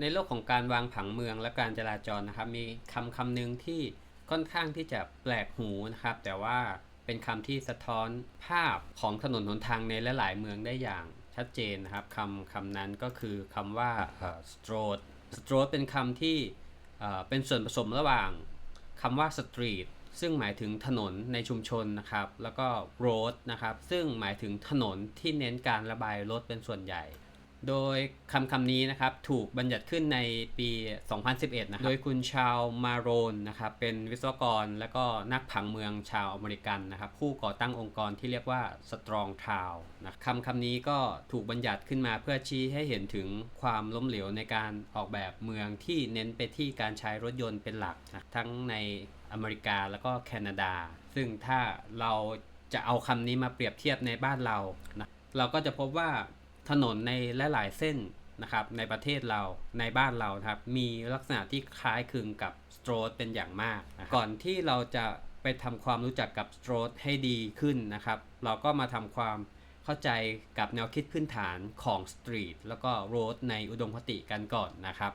ในโลกของการวางผังเมืองและการจราจรนะครับ มีคำคำหนึ่งที่ค่อนข้างที่จะแปลกหูนะครับ แต่ว่าเป็นคำที่สะท้อนภาพของถนนหนทางในลหลายๆเมืองได้อย่างชัดเจนนะครับคำคำนั้นก็คือคำว่า stroad stroad เป็นคำที่เอ่อเป็นส่วนผสมระหว่างคำว่า street ซึ่งหมายถึงถนนในชุมชนนะครับ แล้วก็ road นะครับ ซึ่งหมายถึงถนนที่เน้นการระบายรถเป็นส่วนใหญ่ โดยคำคำนี้นะครับถูกบัญญัติขึ้นในปี 2011 นะครับ โดยคุณชาวมาโรนนะครับเป็นวิศวกรและก็นักผังเมืองชาวอเมริกันนะครับผู้ก่อตั้งองค์กรที่เรียกว่า Strong Town นะคำคำนี้ก็ถูกบัญญัติขึ้นมาเพื่อชี้ให้เห็นถึงความล้มเหลวในการออกแบบเมืองที่เน้นไปที่การใช้รถยนต์เป็นหลักนะทั้งในอเมริกาแล้วก็แคนาดา ซึ่งถ้าเราจะเอาคำนี้มาเปรียบเทียบในบ้านเรานะเราก็จะพบว่า ถนนในหลายๆเส้นนะครับในประเทศเราในบ้านเราครับมีลักษณะที่คล้ายคลึงกับสโตรทเป็นอย่างมากนะก่อนที่เราจะไปทำความรู้จักกับสโตรทให้ดีขึ้นนะครับ เราก็มาทำความเข้าใจกับแนวคิดพื้นฐานของสตรีทแล้วก็โรดในอุดมคติกันก่อนนะครับ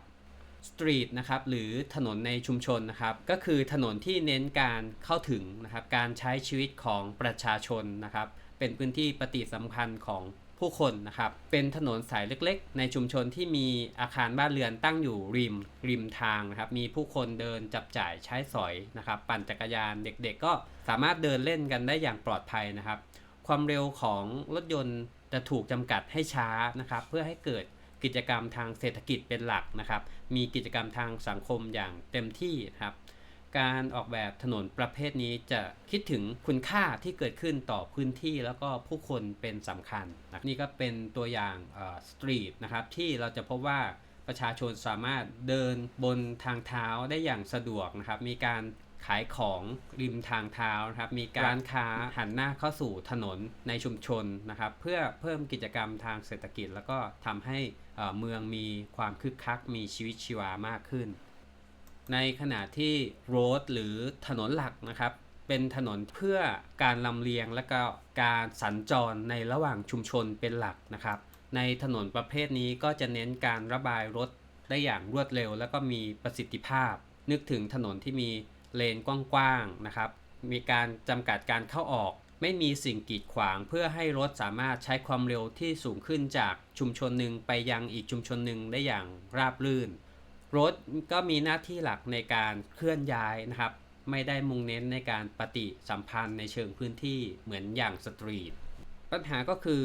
สตรีทนะครับหรือถนนในชุมชนนะครับก็คือถนนที่เน้นการเข้าถึงนะครับการใช้ชีวิตของประชาชนนะครับเป็นพื้นที่ปฏิสัมพันธ์ของ ผู้คนนะครับ เป็นถนนสายเล็กๆ ในชุมชนที่มีอาคารบ้านเรือนตั้งอยู่ริมริมทางนะครับ มีผู้คนเดินจับจ่ายใช้สอยนะครับ ปั่นจักรยานเด็กๆ ก็สามารถเดินเล่นกันได้อย่างปลอดภัยนะครับ ความเร็วของรถยนต์จะถูกจำกัดให้ช้านะครับ เพื่อให้เกิดกิจกรรมทางเศรษฐกิจเป็นหลักนะครับ มีกิจกรรมทางสังคมอย่างเต็มที่นะครับ การออกแบบถนนประเภทนี้จะคิดถึงคุณค่าที่เกิดขึ้นต่อพื้นที่แล้วก็ผู้คนเป็นสำคัญนะนี่ก็เป็นตัวอย่างสตรีทนะครับที่เราจะพบว่าประชาชนสามารถเดินบนทางเท้าได้อย่างสะดวกนะครับ มีการขายของริมทางเท้านะครับ มีการค้าหันหน้าเข้าสู่ถนนในชุมชนนะครับ เพื่อเพิ่มกิจกรรมทางเศรษฐกิจ แล้วก็ทำให้เอ่อเมืองมีความคึกคัก มีชีวิตชีวามากขึ้น ในขณะที่โรดหรือถนนหลักนะครับเป็นถนนเพื่อการลำเลียงและก็การสัญจรในระหว่างชุมชนเป็นหลักนะครับ ในถนนประเภทนี้ก็จะเน้นการระบายรถได้อย่างรวดเร็ว แล้วก็มีประสิทธิภาพ นึกถึงถนนที่มีเลนกว้างๆนะครับ มีการจำกัดการเข้าออก ไม่มีสิ่งกีดขวาง เพื่อให้รถสามารถใช้ความเร็วที่สูงขึ้นจากชุมชนหนึ่งไปยังอีกชุมชนหนึ่งได้อย่างราบรื่น รถก็มีหน้าที่หลักในการเคลื่อนย้ายนะครับ ไม่ได้มุ่งเน้นในการปฏิสัมพันธ์ในเชิงพื้นที่เหมือนอย่างสตรีทปัญหาก็คือ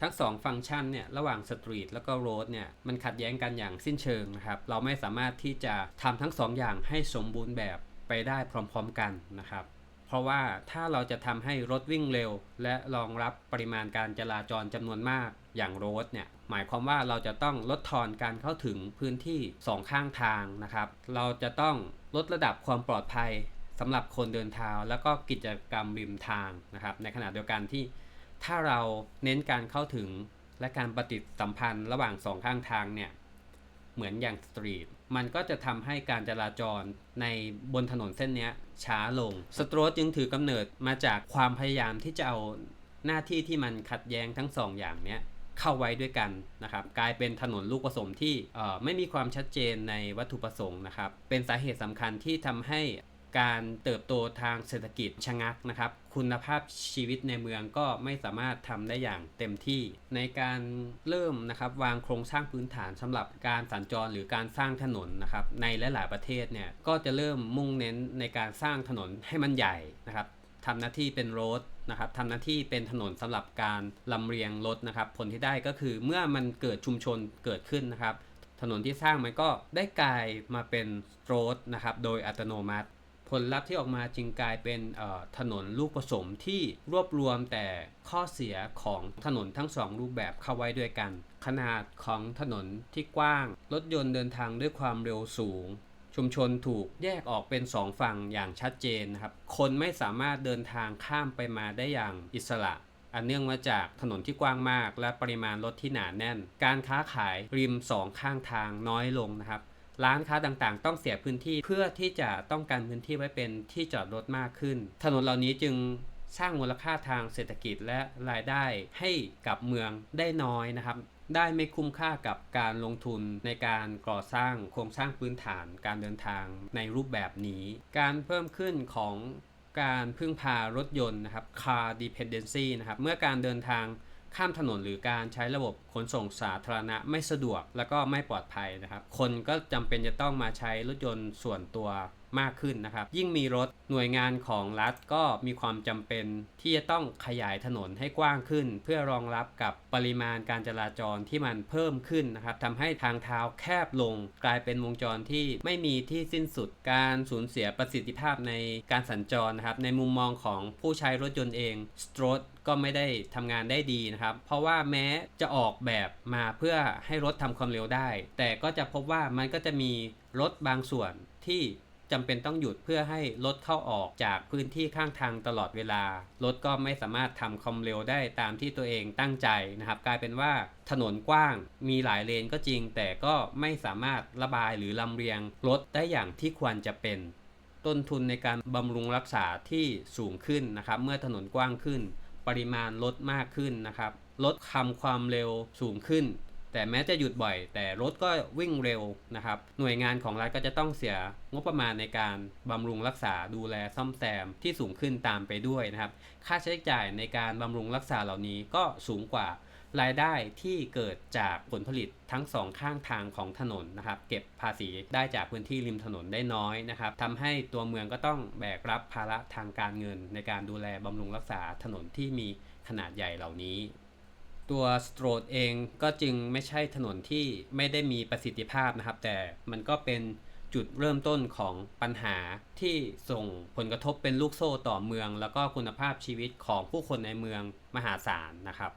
ทั้งสองฟังก์ชันเนี่ยระหว่างสตรีทแล้วก็โรดเนี่ยมันขัดแย้งกันอย่างสิ้นเชิงนะครับ เราไม่สามารถที่จะทำทั้งสองอย่างให้สมบูรณ์แบบไปได้พร้อม ๆ กันนะครับ เพราะว่าถ้าเราจะทำให้รถวิ่งเร็ว และรองรับปริมาณการจราจรจำนวนมากอย่างรดเนี่ยหมายความว่าเราจะต้องลดทอนการเข้าถึงพื้นที่สองข้างทางนะครับ เราจะต้องลดระดับความปลอดภัยสำหรับคนเดินเท้าแล้วก็กิจกรรมริมทางนะครับ ในขณะเดียวกันที่ถ้าเราเน้นการเข้าถึงและการปฏิสัมพันธ์ระหว่างสองข้างทางเนี่ย เหมือนอย่างสตรีทมันก็จะทำให้การจราจรในบนถนนเส้นนี้ช้าลง สตรจึงถือกำเนิดมาจากความพยายามที่จะเอาหน้าที่ที่มันขัดแย้งทั้งสองอย่างเนี้ยเข้าไว้ด้วยกันนะครับกลายเป็นถนนลูกผสมที่ไม่มีความชัดเจนในวัตถุประสงค์นะครับเป็นสาเหตุสำคัญที่ทำให้ การเติบโตทางเศรษฐกิจชะงักนะครับ คุณภาพชีวิตในเมืองก็ไม่สามารถทำได้อย่างเต็มที่ ในการเริ่มนะครับวางโครงสร้างพื้นฐานสำหรับการสัญจรหรือการสร้างถนนนะครับในหลาย ๆ ประเทศเนี่ยก็จะเริ่มมุ่งเน้นในการสร้างถนนให้มันใหญ่นะครับทำหน้าที่เป็นรดนะครับทำหน้าที่เป็นถนนสำหรับการลำเลียงรถนะครับ ผลที่ได้ก็คือเมื่อมันเกิดชุมชนเกิดขึ้นนะครับ ถนนที่สร้างมันก็ได้กลายมาเป็นโรดนะครับ โดยอัตโนมัติ ผลลัพธ์ที่ออกมาจึงกลายเป็นถนนลูกผสมที่รวบรวมแต่ข้อเสียของถนนทั้งสองรูปแบบเข้าไว้ด้วยกัน ขนาดของถนนที่กว้าง รถยนต์เดินทางด้วยความเร็วสูง ชุมชนถูกแยกออกเป็นสองฝั่งอย่างชัดเจนนะครับ คนไม่สามารถเดินทางข้ามไปมาได้อย่างอิสระอันเนื่องมาจากถนนที่กว้างมาก และปริมาณรถที่หนาแน่น การค้าขายริมสองข้างทางน้อยลงนะครับ ร้านค้าต่างๆ ต้องเสียพื้นที่เพื่อที่จะต้องการพื้นที่ไว้เป็นที่จอดรถมากขึ้น ถนนเหล่านี้จึงสร้างมูลค่าทางเศรษฐกิจและรายได้ให้กับเมืองได้น้อยนะครับ ได้ไม่คุ้มค่ากับการลงทุนในการก่อสร้างโครงสร้างพื้นฐานการเดินทางในรูปแบบนี้ การเพิ่มขึ้นของการพึ่งพารถยนต์นะครับ car dependency นะครับ เมื่อการเดินทาง ข้ามถนนหรือการใช้ระบบขนส่งสาธารณะไม่สะดวก แล้วก็ไม่ปลอดภัยนะครับ คนก็จำเป็นจะต้องมาใช้รถยนต์ส่วนตัว มากขึ้นนะครับ ยิ่งมีรถหน่วยงานของรัฐก็มีความจำเป็นที่จะต้องขยายถนนให้กว้างขึ้น เพื่อรองรับกับปริมาณการจราจรที่มันเพิ่มขึ้นนะครับทำให้ทางเท้าแคบลง กลายเป็นวงจรที่ไม่มีที่สิ้นสุดการสูญเสียประสิทธิภาพในการสัญจรนะครับในมุมมองของผู้ใช้รถยนต์เองสโตรทก็ไม่ได้ทำงานได้ดีนะครับ เพราะว่าแม้จะออกแบบมาเพื่อให้รถทำความเร็วได้ แต่ก็จะพบว่ามันก็จะมีรถบางส่วนที่ จำเป็นต้องหยุดเพื่อให้รถเข้าออกจากพื้นที่ข้างทางตลอดเวลารถก็ไม่สามารถทำความเร็วได้ตามที่ตัวเองตั้งใจนะครับ กลายเป็นว่าถนนกว้างมีหลายเลนก็จริง แต่ก็ไม่สามารถระบายหรือลำเรียงรถได้อย่างที่ควรจะเป็น ต้นทุนในการบำรุงรักษาที่สูงขึ้นนะครับ เมื่อถนนกว้างขึ้น ปริมาณรถมากขึ้นนะครับรถคำความเร็วสูงขึ้น แต่แม้จะหยุดบ่อย แต่รถก็วิ่งเร็วนะครับ หน่วยงานของรัฐก็จะต้องเสียงบประมาณในการบำรุงรักษาดูแลซ่อมแซมที่สูงขึ้นตามไปด้วยนะครับ ค่าใช้จ่ายในการบำรุงรักษาเหล่านี้ก็สูงกว่ารายได้ที่เกิดจากผลผลิตทั้งสองข้างทางของถนนนะครับ เก็บภาษีได้จากพื้นที่ริมถนนได้น้อยนะครับทำให้ตัวเมืองก็ต้องแบกรับภาระทางการเงิน ในการดูแลบำรุงรักษาถนนที่มีขนาดใหญ่เหล่านี้ ตัวสโตรดเองก็จึงไม่ใช่ถนนที่ไม่ได้มีประสิทธิภาพนะครับ แต่มันก็เป็นจุดเริ่มต้นของปัญหาที่ส่งผลกระทบเป็นลูกโซ่ต่อเมือง แล้วก็คุณภาพชีวิตของผู้คนในเมืองมหาศาลนะครับ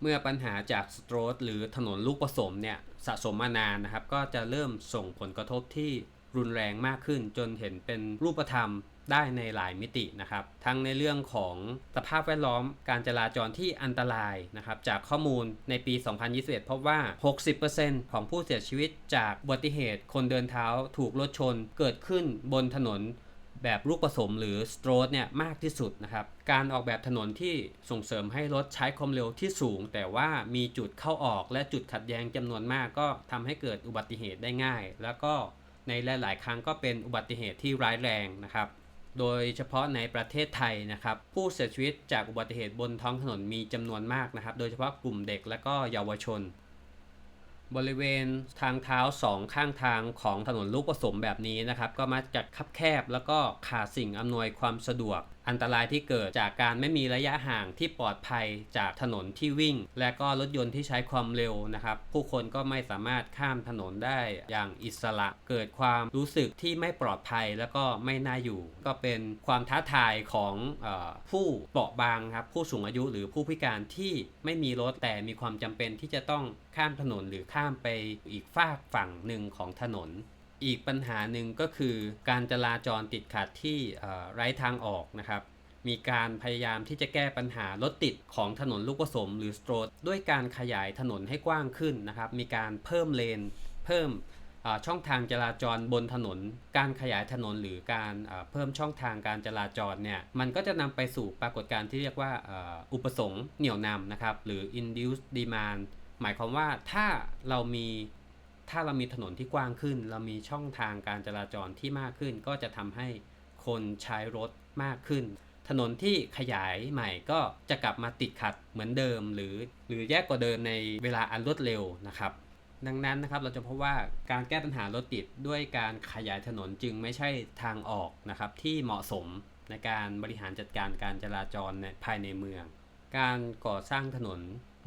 เมื่อปัญหาจากสโตรดหรือถนนลูกผสมเนี่ยสะสมมานานนะครับ ก็จะเริ่มส่งผลกระทบที่รุนแรงมากขึ้นจนเห็นเป็นรูปธรรม ได้ในหลายมิตินะครับ ทั้งในเรื่องของสภาพแวดล้อมการจราจรที่อันตรายนะครับ จากข้อมูลในปี 2021 พบว่า 60%ของผู้เสียชีวิตจากอุบัติเหตุคนเดินเท้าถูกรถชนเกิดขึ้นบนถนนแบบลูกผสมหรือสโตร e เนี่ยมากที่สุดนะครับ การออกแบบถนนที่ส่งเสริมให้รถใช้ความเร็วที่สูง แต่ว่ามีจุดเข้าออกและจุดขัดแย้งจำนวนมากก็ทำให้เกิดอุบัติเหตุได้ง่าย แล้วก็ในหลาย ๆ ครั้งก็เป็นอุบัติเหตุที่ร้ายแรงนะครับ โดยเฉพาะในประเทศไทยนะครับ ผู้เสียชีวิตจากอุบัติเหตุบนท้องถนนมีจำนวนมากนะครับ โดยเฉพาะกลุ่มเด็กและก็เยาวชน บริเวณทางเท้าสองข้างทางของถนนลูกผสมแบบนี้นะครับ ก็มักจะคับแคบแล้วก็ขาดสิ่งอำนวยความสะดวก อันตรายที่เกิดจากการไม่มีระยะห่างที่ปลอดภัยจากถนนที่วิ่ง และก็รถยนต์ที่ใช้ความเร็วนะครับ ผู้คนก็ไม่สามารถข้ามถนนได้อย่างอิสระ เกิดความรู้สึกที่ไม่ปลอดภัยแล้วก็ไม่น่าอยู่ ก็เป็นความท้าทายของออผู้เปราะบางครับผู้สูงอายุหรือผู้พิการที่ไม่มีรถแต่มีความจำเป็นที่จะต้องข้ามถนนหรือข้ามไปอีกฝากฝั่งหนึ่งของถนน อีกปัญหาหนึ่งก็คือการจราจรติดขัดที่ไร้ทางออกนะครับมีการพยายามที่จะแก้ปัญหารถติดของถนนลูกผสมหรือสโตร e ด้วยการขยายถนนให้กว้างขึ้นนะครับ มีการเพิ่มเลน เพิ่มช่องทางจราจรบนถนน การขยายถนนหรือการเพิ่มช่องทางการจราจรเนี่ยมันก็จะนำไปสู่ปรากฏการณ์ที่เรียกว่าอุปสงค์เหนี่ยวนำนะครับหรือ induced demand หมายความว่าถ้าเรามี ถ้าเรามีถนนที่กว้างขึ้น เรามีช่องทางการจราจรที่มากขึ้น ก็จะทำให้คนใช้รถมากขึ้น ถนนที่ขยายใหม่ก็จะกลับมาติดขัดเหมือนเดิม หรือ หรือแย่กว่าเดิมในเวลาอันรวดเร็วนะครับดังนั้นนะครับเราจะพบว่าการแก้ปัญหารถติดด้วยการขยายถนนจึงไม่ใช่ทางออกนะครับที่เหมาะสมในการบริหารจัดการการจราจรในภายในเมือง การก่อสร้างถนน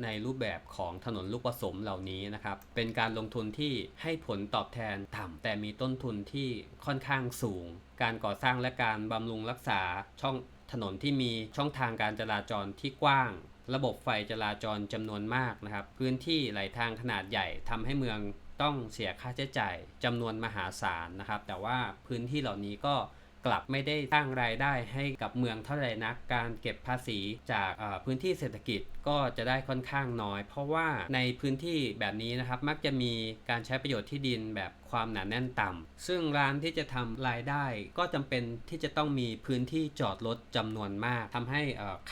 ในรูปแบบของถนนลูกผสมเหล่านี้นะครับ เป็นการลงทุนที่ให้ผลตอบแทนต่ำแต่มีต้นทุนที่ค่อนข้างสูง การก่อสร้างและการบำรุงรักษาช่องถนนที่มีช่องทางการจราจรที่กว้าง ระบบไฟจราจรจำนวนมากนะครับ พื้นที่ไหลทางขนาดใหญ่ทำให้เมืองต้องเสียค่าใช้จ่ายจำนวนมหาศาลนะครับ แต่ว่าพื้นที่เหล่านี้ก็ กลับไม่ได้สร้างรายได้ให้กับเมืองเท่าไหร่นัก การเก็บภาษีจากพื้นที่เศรษฐกิจก็จะได้ค่อนข้างน้อย เพราะว่าในพื้นที่แบบนี้นะครับมักจะมีการใช้ประโยชน์ที่ดินแบบความหนาแน่นต่ำซึ่งร้านที่จะทำรายได้ก็จำเป็นที่จะต้องมีพื้นที่จอดรถจำนวนมากทำให้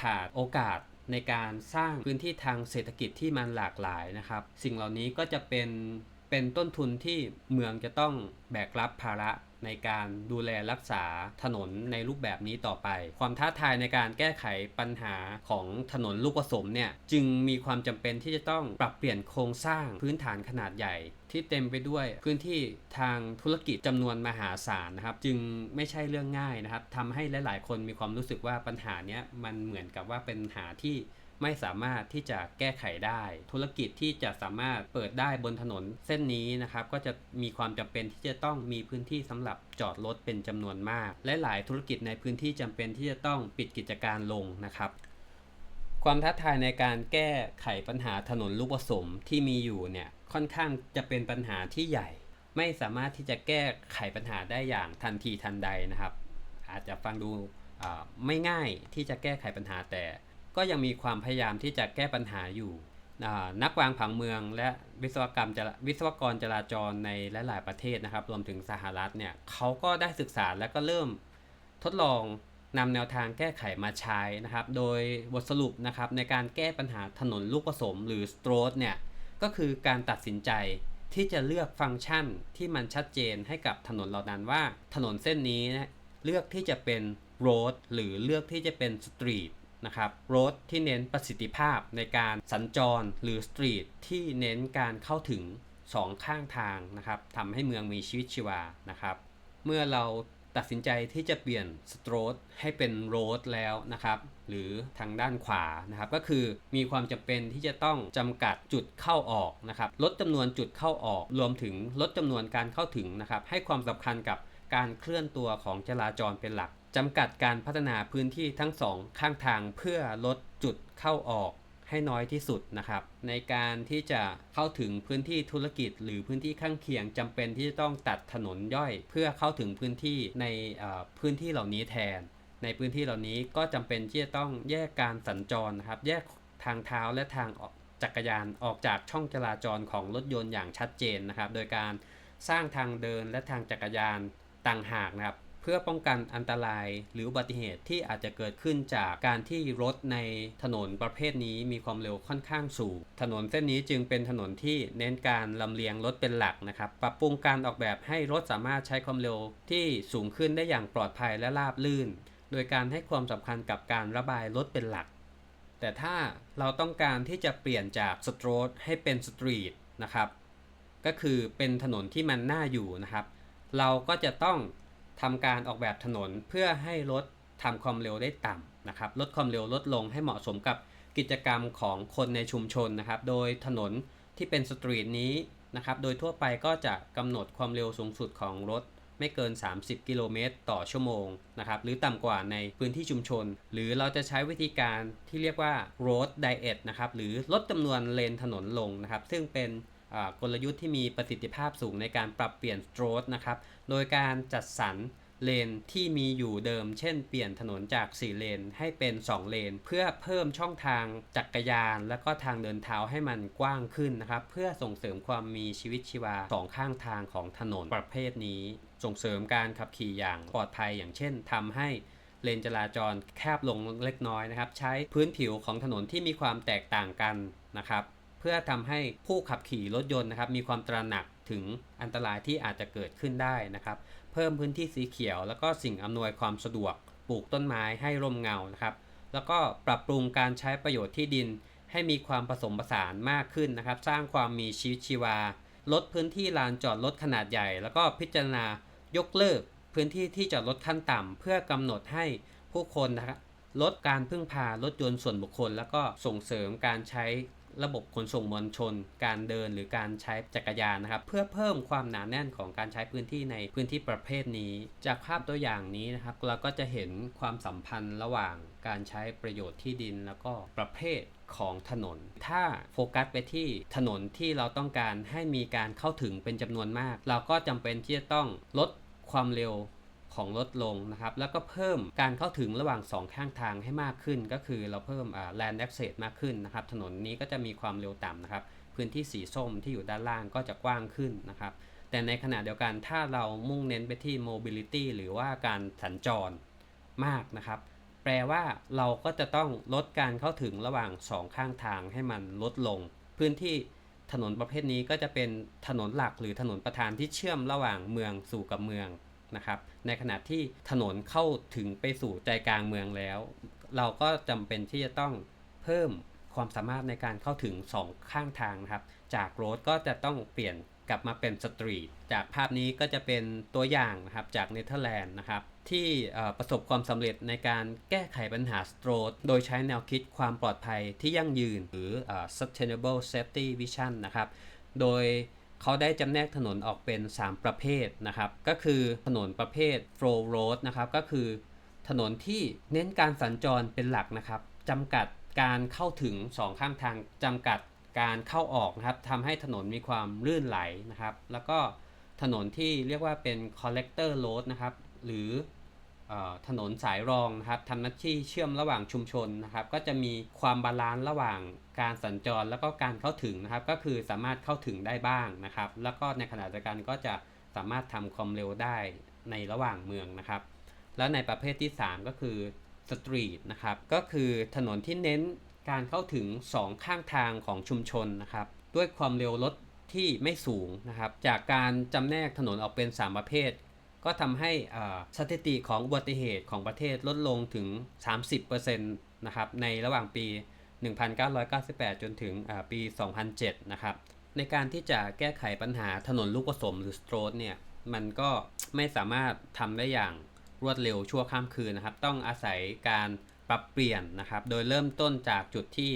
ขาดโอกาสในการสร้างพื้นที่ทางเศรษฐกิจที่มันหลากหลายนะครับ สิ่งเหล่านี้ก็จะเป็นเป็นต้นทุนที่เมืองจะต้องแบกรับภาระ ในการดูแลรักษาถนนในรูปแบบนี้ต่อไป ความท้าทายในการแก้ไขปัญหาของถนนลูกผสมเนี่ยจึงมีความจำเป็นที่จะต้องปรับเปลี่ยนโครงสร้างพื้นฐานขนาดใหญ่ที่เต็มไปด้วยพื้นที่ทางธุรกิจจำนวนมหาศาลนะครับ จึงไม่ใช่เรื่องง่ายนะครับทำให้หลาย ๆ คนมีความรู้สึกว่าปัญหานี้มันเหมือนกับว่าเป็นปัญหาที่ ไม่สามารถที่จะแก้ไขได้ ธุรกิจที่จะสามารถเปิดได้บนถนนเส้นนี้นะครับก็จะมีความจำเป็นที่จะต้องมีพื้นที่สำหรับจอดรถเป็นจำนวนมาก และหลายธุรกิจในพื้นที่จำเป็นที่จะต้องปิดกิจการลงนะครับความท้าทายในการแก้ไขปัญหาถนนลูกผสมที่มีอยู่เนี่ยค่อนข้างจะเป็นปัญหาที่ใหญ่ ไม่สามารถที่จะแก้ไขปัญหาได้อย่างทันทีทันใดนะครับ อาจจะฟังดูไม่ง่ายที่จะแก้ไขปัญหาแต่ ก็ยังมีความพยายามที่จะแก้ปัญหาอยู่นักวางผังเมืองและวิศวกรรมจวิศวกรจราจรในหลายๆประเทศนะครับ รวมถึงสหรัฐเนี่ยเขาก็ได้ศึกษาและก็เริ่มทดลองนำแนวทางแก้ไขมาใช้นะครับ โดยบทสรุปนะครับในการแก้ปัญหาถนนลูกผสมหรือสโตรทเนี่ยก็คือการตัดสินใจที่จะเลือกฟังก์ชันที่มันชัดเจนให้กับถนนเหล่านั้นว่าถนนเส้นนี้นี่ยเลือกที่จะเป็นโรดหรือเลือกที่จะเป็นสตรีท นะครับรถที่เน้นประสิทธิภาพในการสัญจรหรือสตรีทที่เน้นการเข้าถึง2ข้างทางนะครับทำให้เมืองมีชีวิตชีวานะครับ เมื่อเราตัดสินใจที่จะเปลี่ยนสโตรทให้เป็นโรดแล้วนะครับ หรือทางด้านขวานะครับ ก็คือมีความจำเป็นที่จะต้องจำกัดจุดเข้าออกนะครับ ลดจำนวนจุดเข้าออก รวมถึงลดจำนวนการเข้าถึงนะครับ ให้ความสำคัญกับการเคลื่อนตัวของจราจรเป็นหลัก จำกัดการพัฒนาพื้นที่ทั้งสองข้างทางเพื่อลดจุดเข้าออกให้น้อยที่สุดนะครับ ในการที่จะเข้าถึงพื้นที่ธุรกิจ หรือพื้นที่ข้างเคียงจำเป็นที่จะต้องตัดถนนย่อย เพื่อเข้าถึงพื้นที่ในพื้นที่เหล่านี้แทน ในพื้นที่เหล่านี้ก็จำเป็นที่จะต้องแยกการสัญจรนะครับ แยกทางเท้าและทางจักรยานออกจากช่องจราจรของรถยนต์อย่างชัดเจนนะครับ โดยการสร้างทางเดินและทางจักรยานต่างหากนะครับ เพื่อป้องกันอันตรายหรืออุบัติเหตุที่อาจจะเกิดขึ้นจากการที่รถในถนนประเภทนี้มีความเร็วค่อนข้างสูง ถนนเส้นนี้จึงเป็นถนนที่เน้นการลำเลียงรถเป็นหลักนะครับ ปรับปรุงการออกแบบให้รถสามารถใช้ความเร็วที่สูงขึ้นได้อย่างปลอดภัยและราบรื่น โดยการให้ความสำคัญกับการระบายรถเป็นหลัก แต่ถ้าเราต้องการที่จะเปลี่ยนจากสตรทให้เป็นสตรีทนะครับ ก็คือเป็นถนนที่มันน่าอยู่นะครับ เราก็จะต้อง ทำการออกแบบถนนเพื่อให้รถทำความเร็วได้ต่ำนะครับลดความเร็วลดลงให้เหมาะสมกับกิจกรรมของคนในชุมชนนะครับ โดยถนนที่เป็นสตรีทนี้นะครับ โดยทั่วไปก็จะกำหนดความเร็วสูงสุดของรถไม่เกิน 30 กิโลเมตรต่อชั่วโมงนะครับ หรือต่ำกว่าในพื้นที่ชุมชน หรือเราจะใช้วิธีการที่เรียกว่า road diet นะครับ หรือลดจำนวนเลนถนนลงนะครับ ซึ่งเป็น กลยุทธ์ที่มีประสิทธิภาพสูงในการปรับเปลี่ยนสโตรทนะครับ โดยการจัดสรรเลนที่มีอยู่เดิม เช่น เปลี่ยนถนนจาก 4 เลนให้เป็น 2 เลน เพื่อเพิ่มช่องทางจักรยาน และก็ทางเดินเท้าให้มันกว้างขึ้นนะครับ เพื่อส่งเสริมความมีชีวิตชีวาสองข้างทางของถนนประเภทนี้ ส่งเสริมการขับขี่อย่างปลอดภัยอย่างเช่นทำให้เลนจราจรแคบลงเล็กน้อยนะครับ ใช้พื้นผิวของถนนที่มีความแตกต่างกันนะครับ เพื่อทำให้ผู้ขับขี่รถยนต์นะครับมีความตระหนักถึงอันตรายที่อาจจะเกิดขึ้นได้นะครับ เพิ่มพื้นที่สีเขียว แล้วก็สิ่งอำนวยความสะดวก ปลูกต้นไม้ให้ร่มเงานะครับ แล้วก็ปรับปรุงการใช้ประโยชน์ที่ดิน ให้มีความผสมผสานมากขึ้นนะครับ สร้างความมีชีวิตชีวา ลดพื้นที่ลานจอดรถขนาดใหญ่ แล้วก็พิจารณายกเลิกพื้นที่ที่จอดรถขั้นต่ำเพื่อกำหนดให้ผู้คนนะครับลดการพึ่งพารถยนต์ส่วนบุคคล แล้วก็ส่งเสริมการใช้ ระบบขนส่งมวลชน การเดินหรือการใช้จักรยานนะครับ เพื่อเพิ่มความหนาแน่นของการใช้พื้นที่ในพื้นที่ประเภทนี้ จากภาพตัวอย่างนี้นะครับ เราก็จะเห็นความสัมพันธ์ระหว่างการใช้ประโยชน์ที่ดินแล้วก็ประเภทของถนน ถ้าโฟกัสไปที่ถนนที่เราต้องการให้มีการเข้าถึงเป็นจำนวนมาก เราก็จำเป็นที่จะต้องลดความเร็ว ของลดลงนะครับแล้วก็เพิ่มการเข้าถึงระหว่าง 2 ข้างทางให้มากขึ้น ก็คือเราเพิ่มอ่า land access มากขึ้นนะครับถนนนี้ก็จะมีความเร็วต่ำนะครับพื้นที่สีส้มที่อยู่ด้านล่างก็จะกว้างขึ้นนะครับแต่ในขณะเดียวกันถ้าเรามุ่งเน้นไปที่ mobility หรือว่าการสัญจรมากนะครับ แปลว่าเราก็จะต้องลดการเข้าถึงระหว่างสองข้างทางให้มันลดลง พื้นที่ถนนประเภทนี้ก็จะเป็นถนนหลักหรือถนนประธานที่เชื่อมระหว่างเมืองสู่กับเมือง นะครับ ในขณะที่ถนนเข้าถึงไปสู่ใจกลางเมืองแล้ว เราก็จำเป็นที่จะต้องเพิ่มความสามารถในการเข้าถึงสองข้างทางนะครับ จากโรดก็จะต้องเปลี่ยนกลับมาเป็นสตรีท จากภาพนี้ก็จะเป็นตัวอย่างนะครับจากเนเธอร์แลนด์นะครับที่ประสบความสำเร็จในการแก้ไขปัญหาสโตรดโดยใช้แนวคิดความปลอดภัยที่ยั่งยืนหรืออ sustainable safety vision นะครับ โดย เขาได้จำแนกถนนออกเป็น 3 ประเภทนะครับ ก็คือถนนประเภท flow road นะครับ ก็คือถนนที่เน้นการสัญจรเป็นหลักนะครับจำกัดการเข้าถึง 2 ข้างทางจำกัดการเข้าออกนะครับทำให้ถนนมีความลื่นไหลนะครับ แล้วก็ถนนที่เรียกว่าเป็น collector road นะครับ หรือเออ ถนนสายรองนะครับทำหน้าที่เชื่อมระหว่างชุมชนนะครับ ก็จะมีความบาลานซ์ระหว่างการสัญจรแล้วก็การเข้าถึงนะครับ ก็คือสามารถเข้าถึงได้บ้างนะครับ แล้วก็ในขณะเดียวกันก็จะสามารถทำความเร็วได้ในระหว่างเมืองนะครับ แล้วในประเภทที่ 3 ก็คือสตรีทนะครับ ก็คือถนนที่เน้นการเข้าถึง 2 ข้างทางของชุมชนนะครับ ด้วยความเร็วรถที่ไม่สูงนะครับ จากการจำแนกถนนออกเป็น 3 ประเภท ก็ทำให้สถิติของอุบัติเหตุของประเทศลดลงถึง 30%นะครับในระหว่างปี 1998 จนถึงอ่าปี 2007 นะครับ ในการที่จะแก้ไขปัญหาถนนลูกผสมหรือสโตรดเนี่ย มันก็ไม่สามารถทำได้อย่างรวดเร็วชั่วข้ามคืนนะครับ ต้องอาศัยการปรับเปลี่ยนนะครับ โดยเริ่มต้นจากจุดที่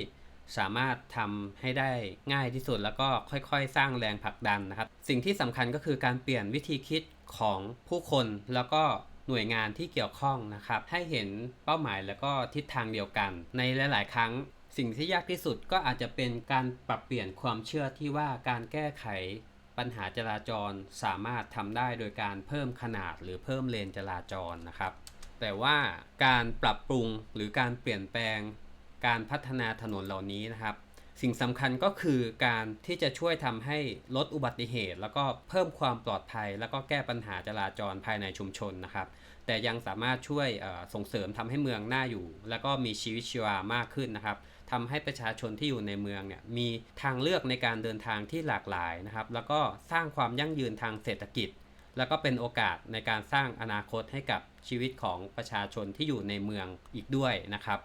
สามารถทำให้ได้ง่ายที่สุดแล้วก็ค่อยๆ สร้างแรงผลักดันนะครับ สิ่งที่สำคัญก็คือการเปลี่ยนวิธีคิด ของผู้คนแล้วก็หน่วยงานที่เกี่ยวข้องนะครับ ให้เห็นเป้าหมายแล้วก็ทิศทางเดียวกัน ในหลาย ๆ ครั้งสิ่งที่ยากที่สุดก็อาจจะเป็นการปรับเปลี่ยนความเชื่อที่ว่าการแก้ไขปัญหาจราจรสามารถทำได้โดยการเพิ่มขนาดหรือเพิ่มเลนจราจรนะครับ แต่ว่าการปรับปรุงหรือการเปลี่ยนแปลง การพัฒนาถนนเหล่านี้นะครับ สิ่งสำคัญก็คือการที่จะช่วยทำให้ลดอุบัติเหตุ แล้วก็เพิ่มความปลอดภัย แล้วก็แก้ปัญหาจราจรภายในชุมชนนะครับ แต่ยังสามารถช่วยส่งเสริมทำให้เมืองน่าอยู่ แล้วก็มีชีวิตชีวามากขึ้นนะครับทำให้ประชาชนที่อยู่ในเมืองเนี่ยมีทางเลือกในการเดินทางที่หลากหลายนะครับ แล้วก็สร้างความยั่งยืนทางเศรษฐกิจ แล้วก็เป็นโอกาสในการสร้างอนาคตให้กับชีวิตของประชาชนที่อยู่ในเมืองอีกด้วยนะครับ